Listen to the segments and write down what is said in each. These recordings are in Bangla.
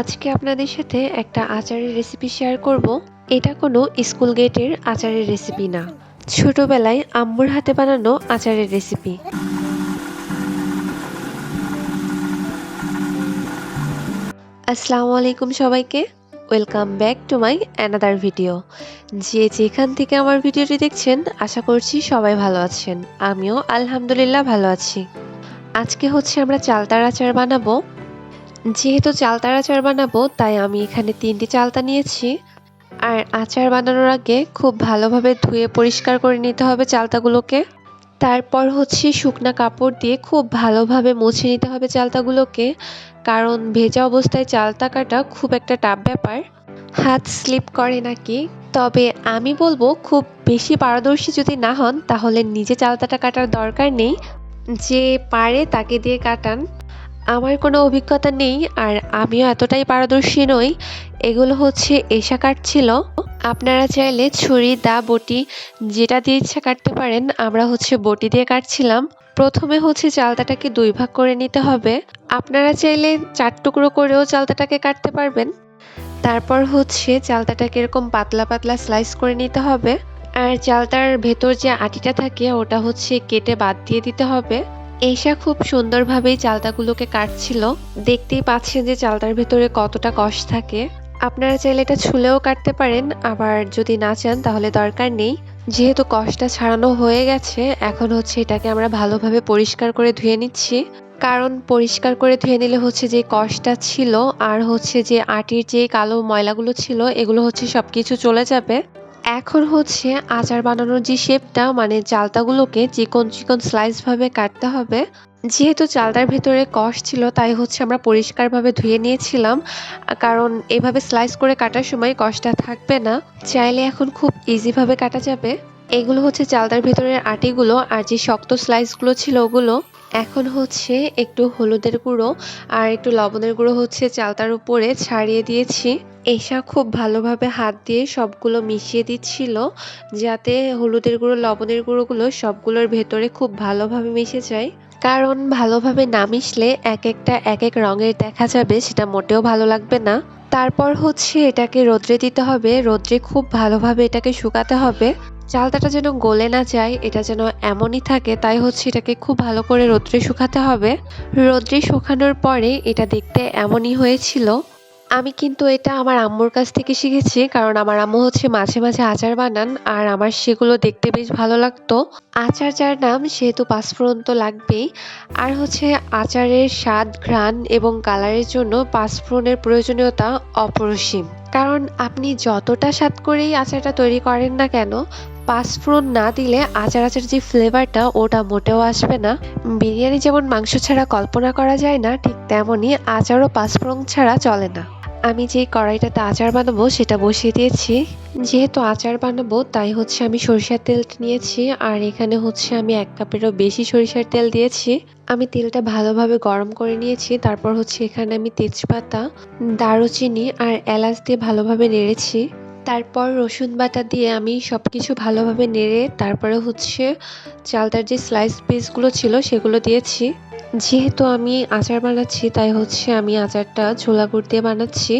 আজকে আপনাদের সাথে একটা আচারের রেসিপি শেয়ার করব। এটা কোনো স্কুল গেটের আচারের রেসিপি না। ছোটবেলায় আম্মুর হাতে বানানো আচারের রেসিপি আসসালামু আলাইকুম সবাইকে। Welcome back to my another video যে যেখান থেকে আমার ভিডিওটি দেখছেন, আশা করছি সবাই ভালো আছেন। আমিও আলহামদুলিল্লাহ ভালো আছি। আজকে হচ্ছে আমরা চালতার আচার বানাবো। যেহেতু চালতার আচার বানাবো, তাই আমি এখানে তিনটি চালতা নিয়েছি। আর আচার বানানোর আগে খুব ভালোভাবে ধুয়ে পরিষ্কার করে নিতে হবে চালতাগুলোকে। তারপর হচ্ছে শুকনা কাপড় দিয়ে খুব ভালোভাবে মুছে নিতে হবে চালতাগুলোকে, কারণ ভেজা অবস্থায় চালতা কাটা খুব একটা টাফ ব্যাপার। হাত স্লিপ করে নাকি? তবে আমি বলব খুব বেশি পারদর্শী যদি না হন, তাহলে নিজে চালতাটা কাটার দরকার নেই। যে পারে তাকে দিয়ে কাটান। আমার কোনো অভিজ্ঞতা নেই আর আমিও এতটাই পারদর্শী নই। এগুলো হচ্ছে এসা কাটছিল আপনারা চাইলে ছুরি, দা, বটি যেটা দিয়ে ইচ্ছা কাটতে পারেন, আমরা হচ্ছে বটি দিয়ে কাটছিলাম। প্রথমে হচ্ছে চালতাটাকে দুই ভাগ করে নিতে হবে। আপনারা চাইলে চার টুকরো করেও চালতাটাকে কাটতে পারবেন। তারপর হচ্ছে চালতাটাকে এরকম পাতলা পাতলা স্লাইস করে নিতে হবে। আর চালতার ভেতর যে আটিটা থাকে, ওটা হচ্ছে কেটে বাদ দিয়ে দিতে হবে। এশা খুব সুন্দরভাবেই চালতাগুলোকে কাটছিল। দেখতেই পাচ্ছেন যে চালতার ভেতরে কতটা কষ থাকে। আপনারা চাইলে এটা ছুলেও কাটতে পারেন, আবার যদি না চান তাহলে দরকার নেই। যেহেতু কষটা ছাড়ানো হয়ে গেছে, এখন হচ্ছে এটাকে আমরা ভালোভাবে পরিষ্কার করে ধুয়ে নিচ্ছি। কারণ পরিষ্কার করে ধুয়ে নিলে হচ্ছে যে কষটা ছিল আর হচ্ছে যে আটির যে কালো ময়লাগুলো ছিল, এগুলো হচ্ছে সবকিছু চলে যাবে। এখন হচ্ছে আচার বানানোর যে শেপটা মানে চালতাগুলোকে চিকন চিকন স্লাইস ভাবে কাটতে হবে। যেহেতু চালতার ভেতরে কষ ছিল, তাই হচ্ছে আমরা পরিষ্কারভাবে ধুয়ে নিয়েছিলাম। কারণ এভাবে স্লাইস করে কাটার সময় কষটা থাকবে না। চাইলে এখন খুব ইজিভাবে কাটা যাবে। এগুলো হচ্ছে চালতার ভেতরের আটিগুলো আর যে শক্ত স্লাইসগুলো ছিল ওগুলো। এখন হচ্ছে একটু হলুদের গুঁড়ো আর একটু লবণের গুঁড়ো হচ্ছে চালতার উপরে ছাড়িয়ে দিয়েছি। এসা খুব ভালোভাবে হাত দিয়ে সবগুলো মিশিয়ে দিচ্ছিল, যাতে হলুদের গুঁড়ো, লবণের গুঁড়োগুলো সবগুলোর ভেতরে খুব ভালোভাবে মিশে যায়। কারণ ভালোভাবে না মিশলে এক একটা, এক এক রঙের দেখা যাবে, সেটা মোটেও ভালো লাগবে না। তারপর হচ্ছে এটাকে রোদ্রে দিতে হবে, রোদ্রে খুব ভালোভাবে এটাকে শুকাতে হবে। চালতাটা যেন গলে না যায়, এটা যেন এমনই থাকে, তাই হচ্ছে এটাকে খুব ভালো করে রোদ্রে শুকাতে হবে। রোদ্রে শুকানোর পরে এটা দেখতে এমনই হয়েছিল আমি কিন্তু এটা আমার আম্মুর কাছ থেকে শিখেছি, কারণ আমার আম্মু হচ্ছে মাঝে মাঝে আচার বানান, আর আমার সেগুলো দেখতে বেশ ভালো লাগতো। আচার যার নাম, সেহেতু পাঁচফোড়ন তো লাগবেই। আর হচ্ছে আচারের স্বাদ, ঘ্রাণ এবং কালারের জন্য পাঁচফোড়নের প্রয়োজনীয়তা অপরিসীম। কারণ আপনি যতটা স্বাদ করেই আচারটা তৈরি করেন না কেন পাঁচফোড়ন না দিলে আচার আচার যে ফ্লেভারটা ওটা মোটেও আসবে না। বিরিয়ানি যেমন মাংস ছাড়া কল্পনা করা যায় না, ঠিক তেমনই আচারও পাঁচফোড়ন ছাড়া চলে না। আমি যে কড়াইটাতে আচার বানাবো সেটা বসিয়ে দিয়েছি। যেহেতু আচার বানাবো, তাই হচ্ছে আমি সরিষার তেল নিয়েছি। আর এখানে হচ্ছে আমি এক কাপেরও বেশি সরিষার তেল দিয়েছি। আমি তেলটা ভালোভাবে গরম করে নিয়েছি। তারপর হচ্ছে এখানে আমি তেজপাতা, দারুচিনি আর এলাচ দিয়ে ভালোভাবে নেড়েছি। তারপর রসুন বাটা দিয়ে আমি সব কিছু ভালোভাবে নেড়ে তারপরে হচ্ছে চালটার যে স্লাইস পিসগুলো ছিল সেগুলো দিয়েছি। যেহেতু আমি আচার বানাচ্ছি তাই হচ্ছে আমি আচারটা ছোলা গুড় দিয়ে বানাচ্ছি।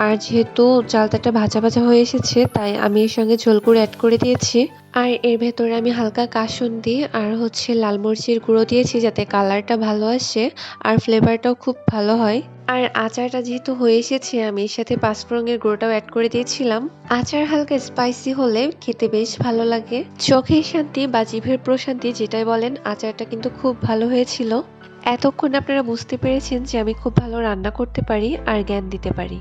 আর যেহেতু চালতাটা ভাজা ভাজা হয়ে এসেছে, তাই আমি এর সঙ্গে ঝোল গুঁড়ো অ্যাড করে দিয়েছি। আর এর ভেতরে আমি হালকা কাসুন্দি আর হচ্ছে লাল মরিচের গুঁড়ো দিয়েছি যাতে কালারটা ভালো আসে আর ফ্লেভারটাও খুব ভালো হয়। আর আচারটা যেহেতু হয়ে এসেছে, আমি এর সাথে পাঁচফোড়নের গুঁড়োটাও অ্যাড করে দিয়েছিলাম। আচার হালকা স্পাইসি হলে খেতে বেশ ভালো লাগে। চোখের শান্তি বা জিভের প্রশান্তি যেটাই বলেন, আচারটা কিন্তু খুব ভালো হয়েছিল। এতক্ষণ আপনারা বুঝতে পেরেছেন যে আমি খুব ভালো রান্না করতে পারি আর জ্ঞান দিতে পারি।